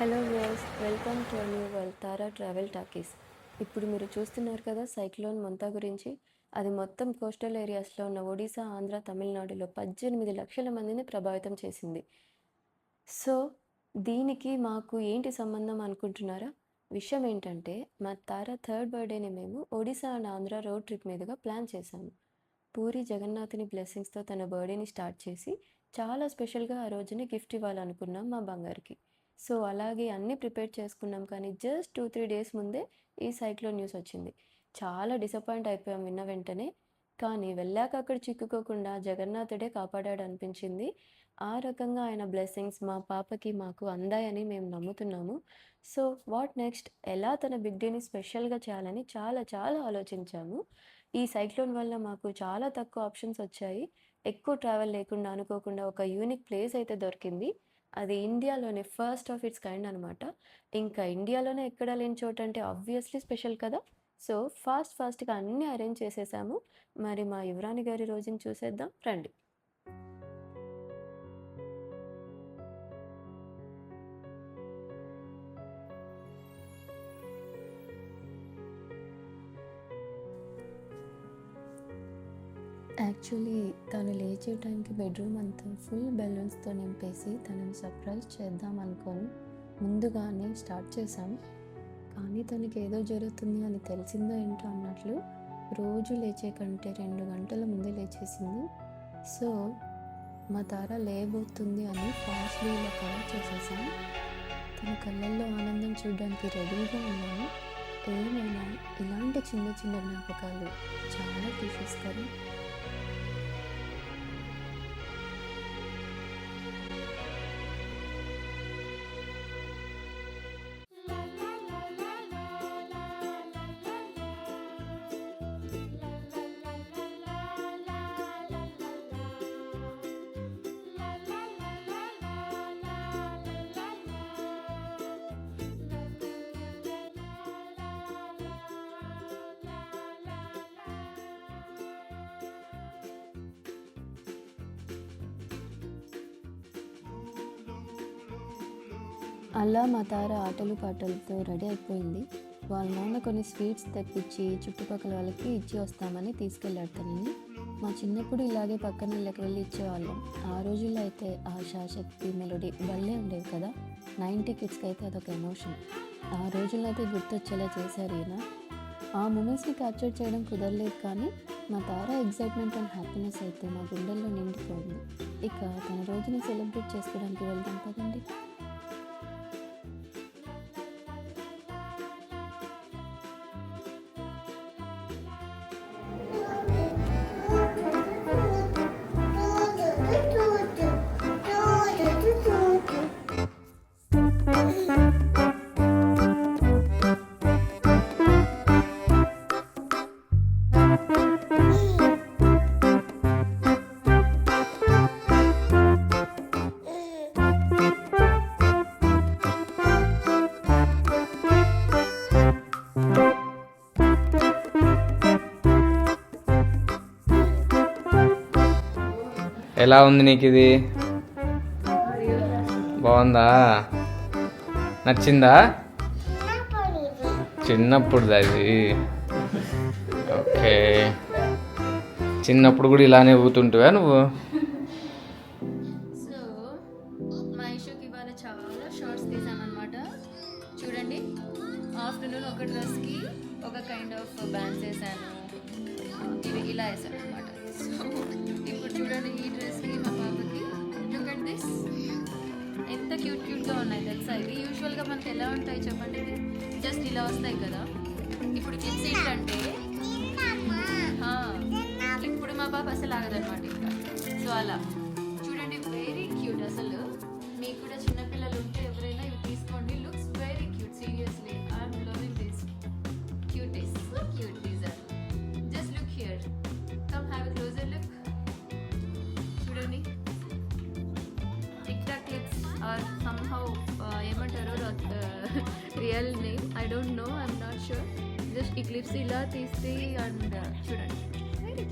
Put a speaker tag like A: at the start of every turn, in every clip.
A: Hello views welcome to new world Tara travel talkies. ఇప్పుడు మీరు చూస్తున్నారు కదా సైక్లోన్ మొంతా గురించి. అది మొత్తం కోస్టల్ ఏరియాస్లో ఉన్న ఒడిశా ఆంధ్ర తమిళనాడులో పద్దెనిమిది లక్షల మందిని ప్రభావితం చేసింది. సో దీనికి మాకు ఏంటి సంబంధం అనుకుంటున్నారా? విషయం ఏంటంటే మా తారా థర్డ్ బర్త్డేని మేము Odisha and Andhra road trip మీదుగా ప్లాన్ చేశాము. పూరి జగన్నాథుని బ్లెస్సింగ్స్తో తన బర్త్డేని స్టార్ట్ చేసి చాలా స్పెషల్గా ఆ రోజుని గిఫ్ట్ ఇవ్వాలనుకున్నాం మా బంగారుకి. సో అలాగే అన్నీ ప్రిపేర్ చేసుకున్నాం కానీ జస్ట్ టూ త్రీ డేస్ ముందే ఈ సైక్లోన్ న్యూస్ వచ్చింది. చాలా డిసప్పాయింట్ అయిపోయాం విన్న వెంటనే. కానీ వెళ్ళాక అక్కడ చిక్కుకోకుండా జగన్నాథుడే కాపాడాడు అనిపించింది ఆ రకంగా ఆయన బ్లెస్సింగ్స్ మా పాపకి మాకు అందాయని మేము నమ్ముతున్నాము. So what next? ఎలా తన బిగ్ డేని స్పెషల్గా చేయాలని చాలా చాలా ఆలోచించాము. ఈ సైక్లోన్ వల్ల మాకు చాలా తక్కువ ఆప్షన్స్ వచ్చాయి. ఎక్కువ ట్రావెల్ లేకుండా అనుకోకుండా ఒక యూనిక్ ప్లేస్ అయితే దొరికింది. అది ఇండియాలోనే ఫస్ట్ ఆఫ్ ఇట్స్ కైండ్ అనమాట ఇంకా ఇండియాలోనే ఎక్కడ లేని చోటు అంటే ఆబ్వియస్లీ స్పెషల్ కదా సో ఫాస్ట్ ఫాస్ట్గా అన్నీ అరేంజ్ చేసేసాము. మరి మా యువరాణి గారి రోజుని చూసేద్దాం. రండి. యాక్చువల్లీ తను లేచే టైంకి బెడ్రూమ్ అంతా ఫుల్ బెలూన్స్తో నింపేసి తనని సర్ప్రైజ్ చేద్దాం అనుకొని ముందుగానే స్టార్ట్ చేశాం. కానీ తనకి ఏదో జరుగుతుంది అని తెలిసిందో ఏంటో అన్నట్లు రోజు లేచే కంటే రెండు గంటల ముందే లేచేసింది. సో మా తార లేబోతుంది అని ఫాస్ట్లీ ఇలా కవర్ చేసేసాం. తన కళ్ళల్లో ఆనందం చూడడానికి రెడీగా ఉన్నాను. ఏమైనా ఇలాంటి చిన్న చిన్న జ్ఞాపకాలు చాలా తీసేస్తారు. అలా మా తార ఆటలు పాటలతో రెడీ అయిపోయింది. వాళ్ళ నాన్న కొన్ని స్వీట్స్ తెప్పించి చుట్టుపక్కల వాళ్ళకి ఇచ్చి వస్తామని తీసుకెళ్ళాడు తనని మా చిన్నప్పుడు ఇలాగే పక్కన ఇళ్ళకి వెళ్ళి ఇచ్చేవాళ్ళం. ఆ రోజుల్లో అయితే ఆశా శక్తి మెలోడీ భలే ఉండేవి కదా. నైంటీ కిడ్స్కి అయితే అదొక ఎమోషన్. ఆ రోజుల్లో అయితే గుర్తొచ్చేలా చేశారు ఈయన. ఆ మూమెంట్స్ని క్యాప్చర్ చేయడం కుదరలేదు కానీ మా తార ఎగ్జైట్మెంట్ అండ్ హ్యాపీనెస్ అయితే మా గుండెల్లో నిండిపోయింది. ఇక తన రోజుని సెలబ్రేట్ చేసుకోవడానికి వెళ్దాం కదండి
B: ఎలా ఉంది నీకు ఇది? బాగుందా? నచ్చిందా? చిన్నప్పుడు అది. ఓకే. చిన్నప్పుడు కూడా ఇలానే ఊతుంటావా నువ్వు?
A: సో మా ఇష్యూకి ఇవాళ చాలా షార్ట్స్ తీసామన్నమాట. చూడండి ఆఫ్టర్నూన్ ఒక డ్రెస్కి ఒక కైండ్ ఆఫ్ బ్యాండ్స్ వేసాను ఇవి ఇలా వేసాను అనమాట సో ఇప్పుడు చూడండి ఈ డ్రెస్కి మా పాపకి. లుక్ అట్ దిస్ ఎంత క్యూట్ క్యూట్గా ఉన్నాయి తెలుసా? ఇవి యూజువల్గా మనకి ఎలా ఉంటాయి చెప్పండి? జస్ట్ ఇలా వస్తాయి కదా. ఇప్పుడు క్లిప్స్ ఏంటంటే పాప అసలు ఆగదనమాట ఇంకా. సో అలా. చూడండి వెరీ క్యూట్ అసలు. మీకు కూడా చిన్నపిల్లలు ఉంటే ఎవరైనా ఇవి తీసుకోండి. Looks very cute seriously I'm loving this cute is so cute these are just look here come have a closer look చూడండి. Tic tac clips are somehow ఏమంటారో real name I don't know I'm not sure just ఈ clips ఇలా తీసి and చూడండి. Very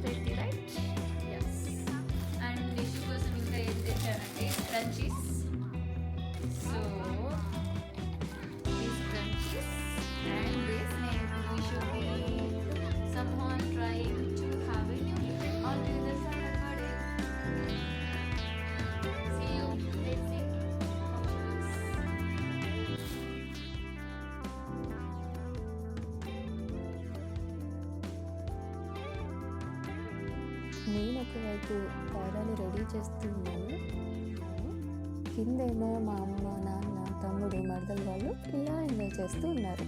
A: వైపు తారాని ready చేస్తూ ఉన్నాను కిందేమో మా అమ్మ నాన్న తమ్ముడు మరదలు వాళ్ళు ఇలా ఎంజాయ్ చేస్తూ ఉన్నారు.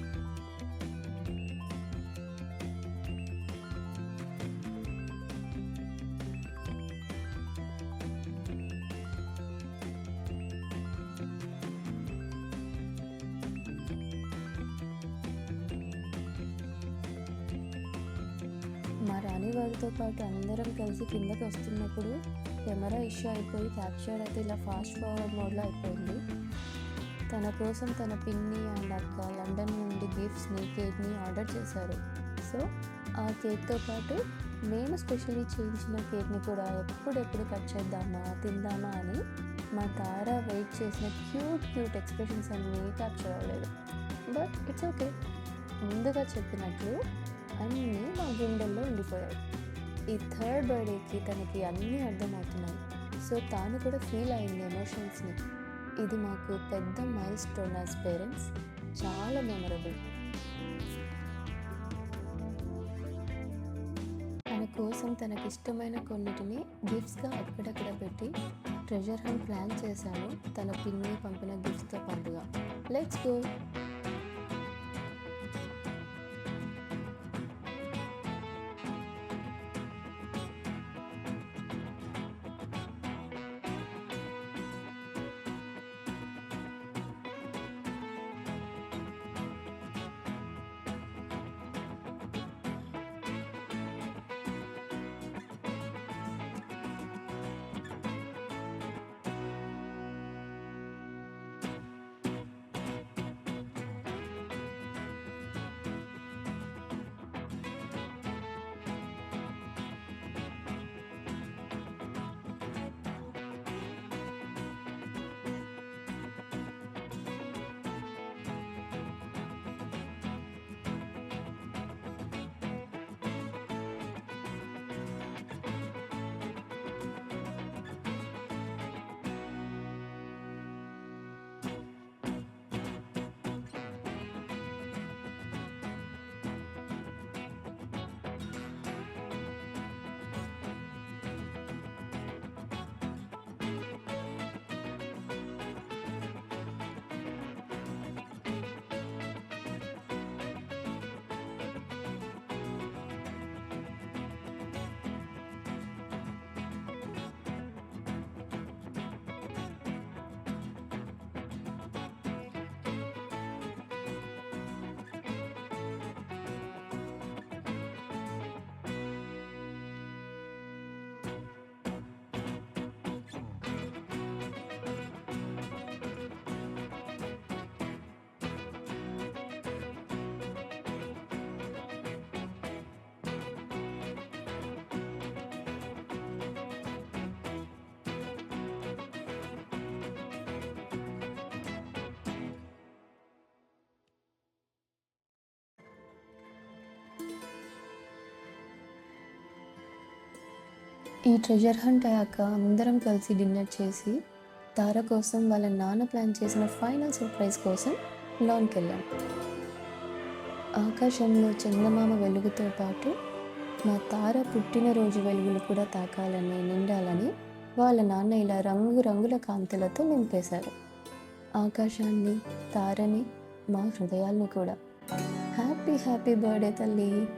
A: రాణి వారితో పాటు అందరం కలిసి కిందకి వస్తున్నప్పుడు కెమెరా ఇష్యూ అయిపోయి క్యాప్చర్ అయితే ఇలా ఫాస్ట్ ఫార్వర్డ్ మోడ్లో అయిపోయింది. తన కోసం తన పిన్ని అండ్ అక్క లండన్ నుండి గిఫ్ట్స్ని కేక్ని ఆర్డర్ చేశారు. సో ఆ కేక్తో పాటు మేము స్పెషల్లీ చేయించిన కేక్ని కూడా ఎప్పుడెప్పుడు కట్ చేద్దామా తిందామా అని మా తార వెయిట్ చేసిన క్యూట్ క్యూట్ ఎక్స్ప్రెషన్స్ అన్నీ క్యాప్చర్ అవ్వలేదు. But it's okay. ముందుగా చెప్పినట్లు అన్నీ మా గుండెల్లో ఉండిపోయాయి. ఈ థర్డ్ బర్త్డేకి తనకి అన్నీ అర్థమవుతున్నాయి. సో తాను కూడా ఫీల్ అయింది ఎమోషన్స్ని. ఇది మాకు పెద్ద మైల్ స్టోన్ యాజ్ పేరెంట్స్. చాలా మెమరబుల్. తన కోసం తనకి ఇష్టమైన కొన్నిటిని గిఫ్ట్స్గా అక్కడక్కడ పెట్టి ట్రెజర్ హంట్ ప్లాన్ చేశాను. తన పిన్ని పంపిన గిఫ్ట్స్తో పాటుగా లెట్స్ గో! ఈ ట్రెజర్ హంట్ అయ్యాక అందరం కలిసి డిన్నర్ చేసి తార కోసం వాళ్ళ నాన్న ప్లాన్ చేసిన ఫైనల్ సర్ప్రైజ్ కోసం లోన్కి వెళ్ళాం. ఆకాశంలో చందమామ వెలుగుతో పాటు మా తార పుట్టినరోజు వెలుగులు కూడా తాకాలని నిండాలని వాళ్ళ నాన్న ఇలా రంగు రంగుల కాంతులతో నింపేశారు. ఆకాశాన్ని తారని మా హృదయాల్ని కూడా. హ్యాపీ హ్యాపీ బర్త్డే తల్లి!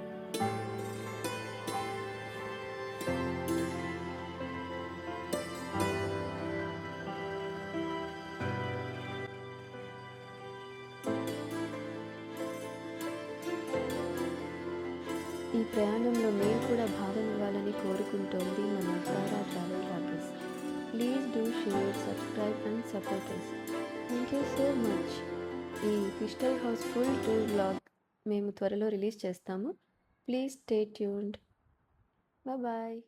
A: ఈ ప్రయాణంలో మేము కూడా భాగం ఇవ్వాలని కోరుకుంటోంది మన Tara travel Rakesh please do share subscribe and support us thank you so much. ఈ crystal house full tour blog మేము త్వరలో రిలీజ్ చేస్తాము. Please stay tuned. బాయ్.